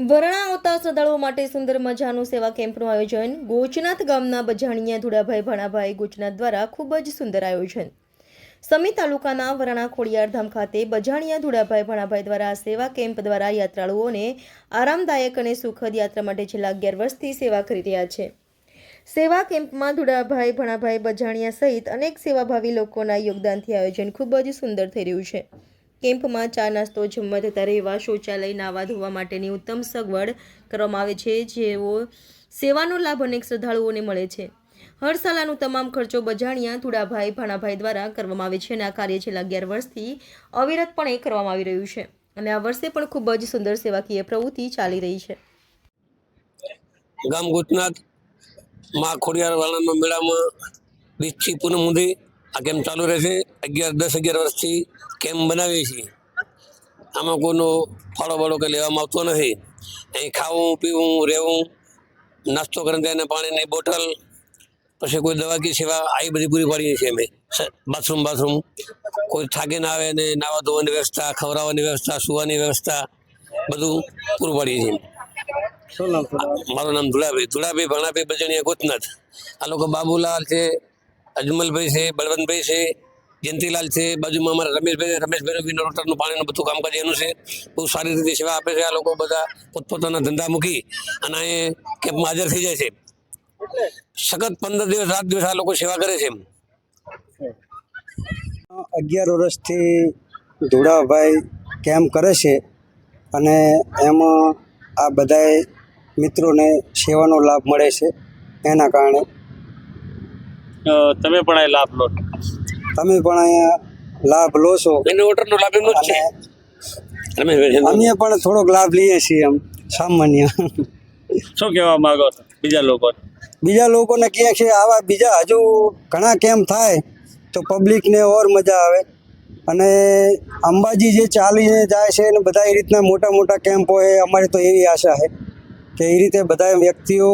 વરણા આવતા શ્રદ્ધાળુઓ માટે સુંદર મજાનું સેવા કેમ્પનું આયોજન ગોચનાથ ગામના બજાણિયા ધુડાભાઈ ભણાભાઈ ગોચનાથ દ્વારા ખૂબ જ સુંદર આયોજન. સમી તાલુકાના વરણા ખોડિયારધામ ખાતે બજાણિયા ધુડાભાઈ ભણાભાઈ દ્વારા સેવા કેમ્પ દ્વારા યાત્રાળુઓને આરામદાયક અને સુખદ યાત્રા માટે છેલ્લા અગિયાર વર્ષથી સેવા કરી રહ્યા છે. સેવા કેમ્પમાં ધુડાભાઈ ભણાભાઈ બજાણિયા સહિત અનેક સેવાભાવી લોકોના યોગદાનથી આયોજન ખૂબ જ સુંદર થઈ રહ્યું છે. કેમ્પમાં ચા નાસ્તો, જમવા તથા રહેવા, શૌચાલય નાવા ધોવા માટેની ઉત્તમ સગવડ કરવામાં આવે છે, જેઓ સેવાનો લાભ અનેક શ્રદ્ધાળુઓને મળે છે. હર સાલાનું તમામ ખર્ચો બજાણિયા ધુડાભાઈ, ભાણાભાઈ દ્વારા કરવામાં આવે છે અને આ કાર્ય છેલ્લા અગિયાર વર્ષથી અવિરતપણે કરવામાં આવી રહ્યું છે. અને આ વર્ષે પણ ખૂબ જ સુંદર સેવાકીય પ્રવૃત્તિ ચાલી રહી છે. ગામ ગુજરાતમાં ખોડિયાર વાળાના મેળામાં બીજથી પૂનમ સુધી આ કેમ્પ ચાલુ રહેશે અગિયાર દસ અગિયાર વર્ષથી કેમ્પ બનાવીએ છીએ? આમાં કોઈનો ફાળો બાળો કંઈ લેવામાં આવતો નથી. અહીં ખાવું પીવું રહેવું નાસ્તો કરીને તેને પાણીની બોટલ પછી કોઈ દવા કે સેવા આવી બધી પૂરી પાડીએ છીએ અમે. Bathroom bathroom. કોઈ થાકી ના આવે ને નાવા ધોવાની વ્યવસ્થા ખવડાવવાની વ્યવસ્થા સુવાની વ્યવસ્થા બધું પૂરું પાડીએ છીએ. મારું નામ ધુળાભાઈ. ધુળાભાઈ ભણાભાઈ બજણીયા ગોતનાથ. આ લોકો બાબુલાલ છે અજમલભાઈ છે, બળવંતભાઈ છે, જયંતિલાલ છે, બાજુમાં અમારા રમેશભાઈ રમેશભાઈ વિનો રોટરનું પાણીનું બધું કામકાજ એનું છે. બહુ સારી રીતે સેવા આપે છે આ લોકો બધા. પોતપોતાના ધંધા મૂકી અને એ કેમ્પમાં હાજર થઈ જાય છે. સખત પંદર દિવસ, રાત દિવસ આ લોકો સેવા કરે છે અગિયાર વર્ષથી ધોળાભાઈ કેમ્પ કરે છે અને એમાં આ બધાય મિત્રોને સેવાનો લાભ મળે છે. એના કારણે તમે પણ આ લાભ લો. તમે પણ અહીંયા લાભ લો છો. વિનો રોટરનો લાભ એમનો જ છે. અને અમે પણ થોડોક લાભ લઈએ છીએ એમ સામાન્ય. શું કહેવા માંગો બીજા લોકો? બીજા લોકોને કહે છે આવા બીજા હજુ ઘણા કેમ્પ થાય તો પબ્લિકને ઓર મજા આવે. અને અંબાજી જે ચાલીને જાય છે અને બધા એ રીતના મોટા મોટા કેમ્પ હોય અમારી તો એવી આશા છે કે એ રીતે બધા વ્યક્તિઓ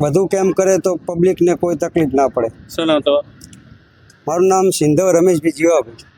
વધુ કેમ કરે તો પબ્લિકને કોઈ તકલીફ ના પડે. શું નામ તમારું? મારું નામ સિંધવ રમેશભાઈ જીવાભાઈ.